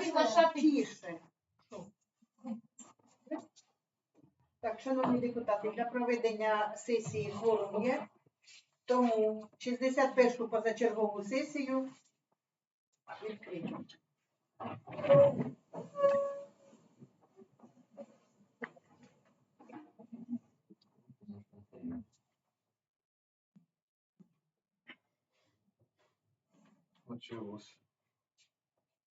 приглашати. Тише. Так, шановні депутати, для проведення сесії форум є, тому 61-шу позачергову сесію відкрито. Почалось.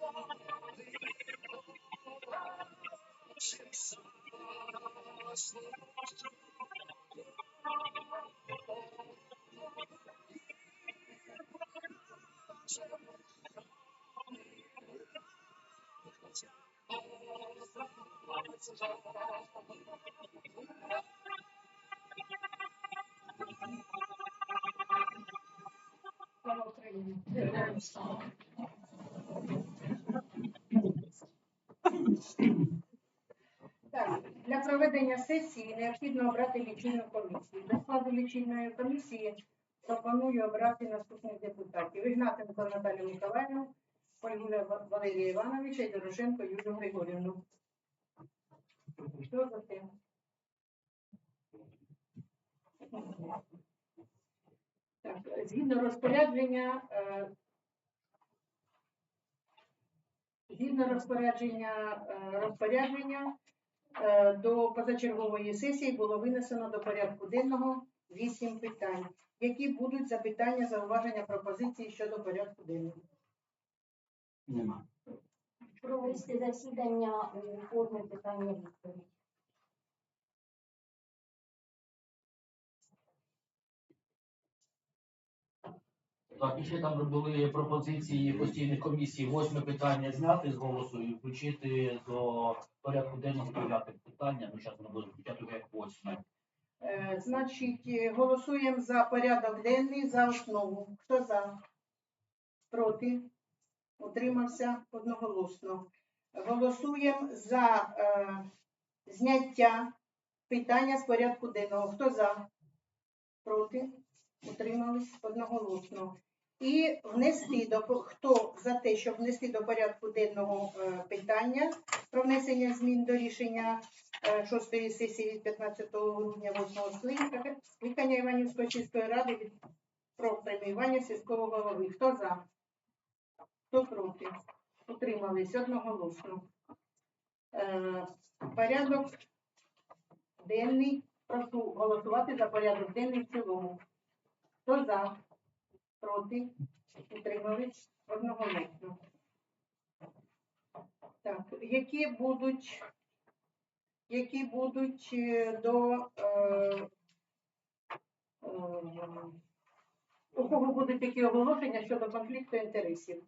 була фактично. Слава Україні. Так, для проведення сесії необхідно обрати лічильну комісію. До складу лічильної комісії пропоную обрати наступних депутатів. Ігнатенко Наталію Миколаївну, Ольгуля Ва- Валерія Івановича і Дорошенко Юлію Григорівну. Що за тим? Згідно розпорядження, е, згідно розпорядження, е, розпорядження до позачергової сесії було винесено до порядку денного вісім питань. Які будуть запитання, зауваження, пропозиції щодо порядку денного? Нема. Провести засідання у формі питання відповідь. Так, і ще там були пропозиції постійних комісій. Восьме питання зняти з голосу і включити до порядку денного дев'яте питання. Ну, зараз ми будемо включати як восьме. Е, Значить, е, голосуємо за порядок денний за основу. Хто за? Проти? Утримався одноголосно. Голосуємо за е, зняття питання з порядку денного. Хто за? Проти? Утримались одноголосно. І внести до хто за те, щоб внести до порядку денного е, питання про внесення змін до рішення е, шостої сесії від 15 грудня 8 скликання скликання Іванівської сільської ради від про преміювання сільського голови. Хто за? Хто проти? Утримались одноголосно. Е, Порядок денний. Прошу голосувати за порядок денний в цілому. Хто за? Проти? Утримались одноголосно. Так, які будуть які будуть е, до е, е, у кого будуть такі оголошення щодо конфлікту інтересів?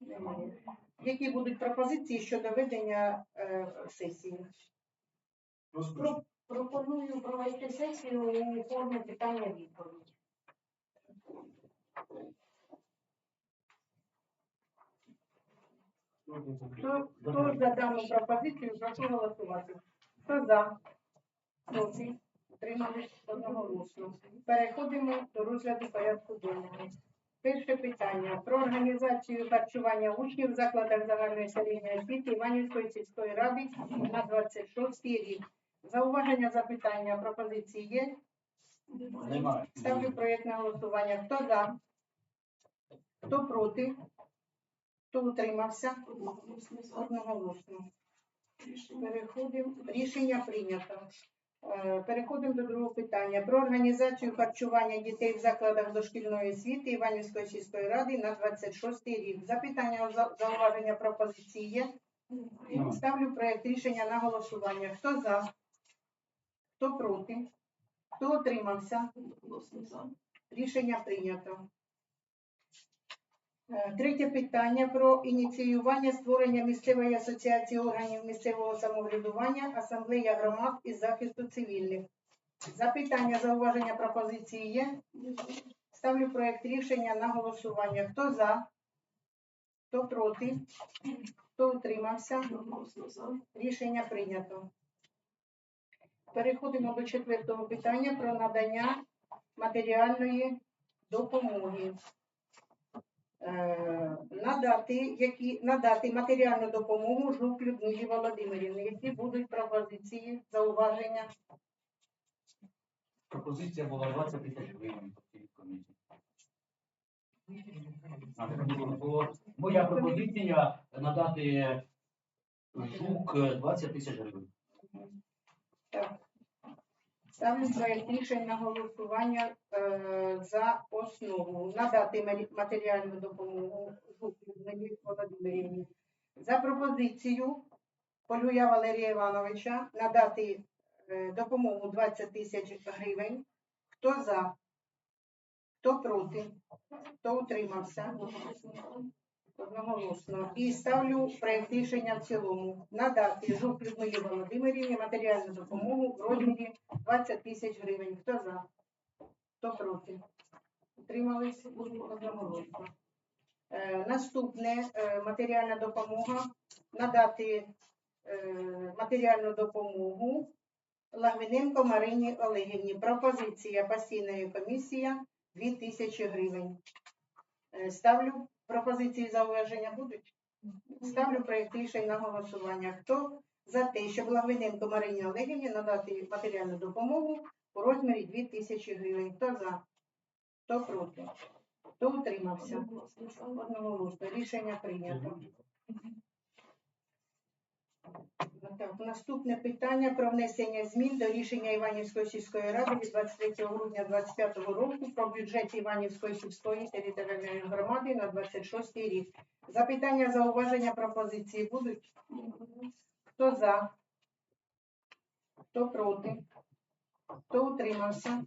Немає. Які будуть пропозиції щодо ведення е, сесії? Про- Пропоную провести сесію у формі питання відповідь. Хто, хто за дану пропозицію, прошу голосувати. Хто за? Проти? Утримались одноголосно. Переходимо до розгляду порядку денного. Перше питання про організацію харчування учнів в закладах загальної середньої освіти Іванівської сільської ради на 26 рік. Зауваження, запитання, пропозиції є? Немає. Ставлю проєкт на голосування. Хто за? Хто проти? Хто утримався? Одноголосно. Переходимо. Рішення прийнято. Е, Переходимо до другого питання. Про організацію харчування дітей в закладах дошкільної освіти Іванівської сільської ради на 26 рік. Запитання, зауваження, пропозиції є? Ставлю проект рішення на голосування. Хто за? Хто проти? Хто утримався? Рішення прийнято. Е, Третє питання про ініціювання створення місцевої асоціації органів місцевого самоврядування, асамблея громад із захисту цивільних. Запитання, зауваження, пропозиції є? Ставлю проект рішення на голосування. Хто за? Хто проти? Хто утримався? Рішення прийнято. Переходимо до четвертого питання про надання матеріальної допомоги. Е, Надати, які, надати матеріальну допомогу Жук Людмилі Володимирівні. Які будуть пропозиції, зауваження? Пропозиція була 20 тисяч гривень. Моя пропозиція надати жук 20 тисяч гривень. Ставлю проект рішень на голосування е, за основу. Надати матеріальну допомогу Жук Володимирівні. За пропозицію Полюя Валерія Івановича надати е, допомогу 20 тисяч гривень. Хто за? Хто проти? Хто утримався? Одноголосно. І ставлю проект рішення в цілому. Надати Жук Людмилі Володимирівні матеріальну допомогу в розмірі 20 тисяч гривень. Хто за? Хто проти? Утримались? Одноголосно. Е, Наступне е, матеріальна допомога. Надати е, матеріальну допомогу Лагвиненко Марині Олегівні. Пропозиція постійної комісії 2 тисячі гривень. Е, Ставлю пропозиції зауваження будуть? Ставлю проєкт рішень на голосування. Хто за те, щоб Лагвиненко Марині Олегівні надати матеріальну допомогу у розмірі 2 тисячі гривень? Хто за? Хто проти? Хто утримався? Одноголосно. Рішення прийнято. Так, наступне питання про внесення змін до рішення Іванівської сільської ради від 23 грудня 2025 року про бюджет Іванівської сільської територіальної громади на 26 рік. Запитання, зауваження, пропозиції будуть? Хто за? Хто проти? Хто утримався?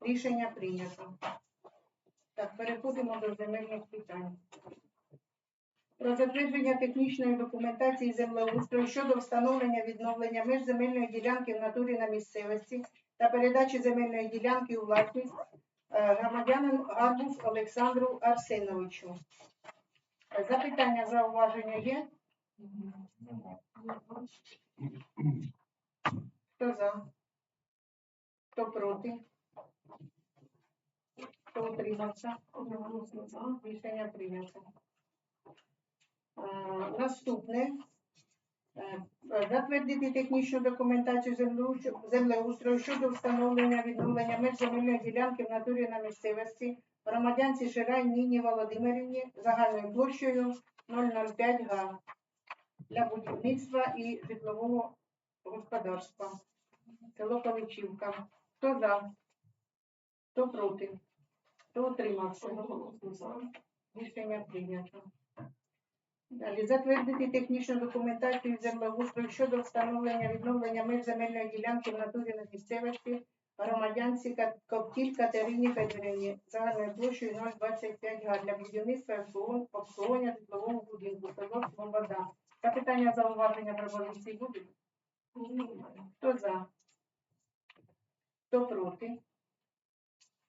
Рішення прийнято. Так, переходимо до земельних питань. Про затвердження технічної документації землеустрою щодо встановлення відновлення меж земельної ділянки в натурі на місцевості та передачі земельної ділянки у власність е, громадянину Гарбуз Олександру Арсеновичу. Запитання, зауваження є? Хто за? Хто проти? Хто утримався? Рішення прийнято. Наступне. Е, Затвердити технічну документацію землеустрою- щодо встановлення відновлення меж земельної ділянки в натурі на місцевості громадянці Ширай Ніні Володимирівні загальною площею 005 га для будівництва і житлового господарства. Село Павичівка. Хто за? Хто проти? Хто утримався? Рішення прийнято. Далі затвердити технічну документацію землеустрою щодо встановлення відновлення меж земельної ділянки в натурі на місцевості громадянці Ковтіль Катерині Федорівні загальною площею 025 га для будівництва обслуговування житлового будинку село Слобода. Запитання зауваження пропозиції будуть? Хто за? Хто проти?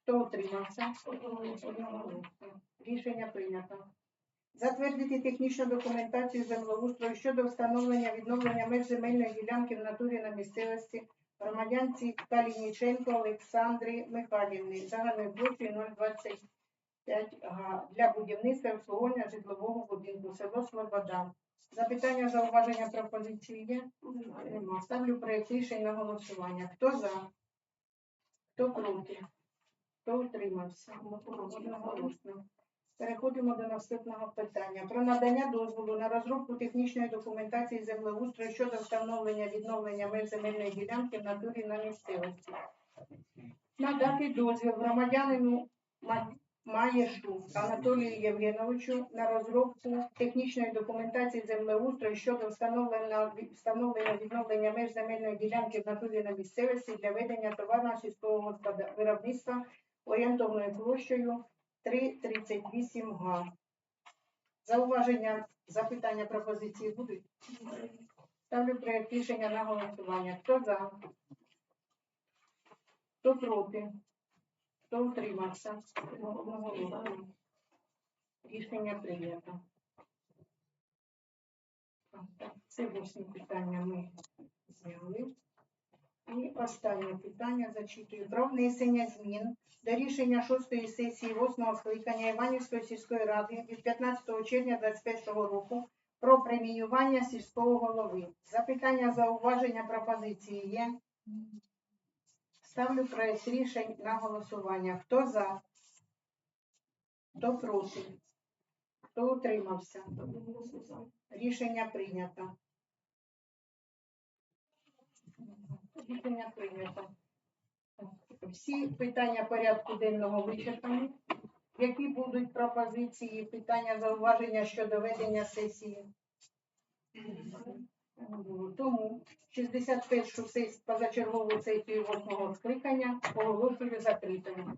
Хто утримався? Рішення прийнято. Затвердити технічну документацію землеустрою щодо встановлення відновлення меж земельної ділянки в натурі на місцевості громадянці Калініченко Олександрі Михайлівни загальною площею 025 га для будівництва і обслуговування житлового будинку село Слобода. Запитання, зауваження, пропозиції є? Ставлю проєкт рішень на голосування. Хто за? Хто проти? Хто утримався? Одноголосно. Переходимо до наступного питання. Про надання дозволу на розробку технічної документації землеустрою щодо встановлення відновлення меж земельної ділянки в натурі на місцевості. Надати дозвіл громадянину Ма- Маєшу Анатолію Євгеновичу на розробку технічної документації землеустрою щодо встановлення, встановлення відновлення меж земельної ділянки в натурі на місцевості для ведення товарного сільського виробництва орієнтовною площею 3,38 га. Зауваження, запитання, пропозиції будуть? Ставлю проект рішення на голосування. Хто за? Хто проти? Хто утримався? Рішення прийнято. Це восьме питання ми зняли. І останнє питання зачитую. Про внесення змін до рішення шостої сесії восьмого скликання Іванівської сільської ради від 15 червня 2021 року про преміювання сільського голови. Запитання, зауваження, пропозиції є? Ставлю проект рішень на голосування. Хто за? Хто проти? Хто утримався? Рішення прийнято. Рішення прийнято. Всі питання порядку денного вичерпані. Які будуть пропозиції, питання, зауваження щодо ведення сесії? Тому 61-шу сесію позачергову сесію 8 скликання оголошую закритою.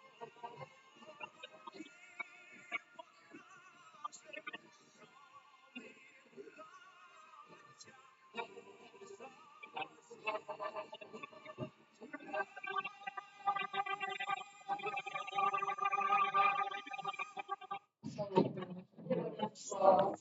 So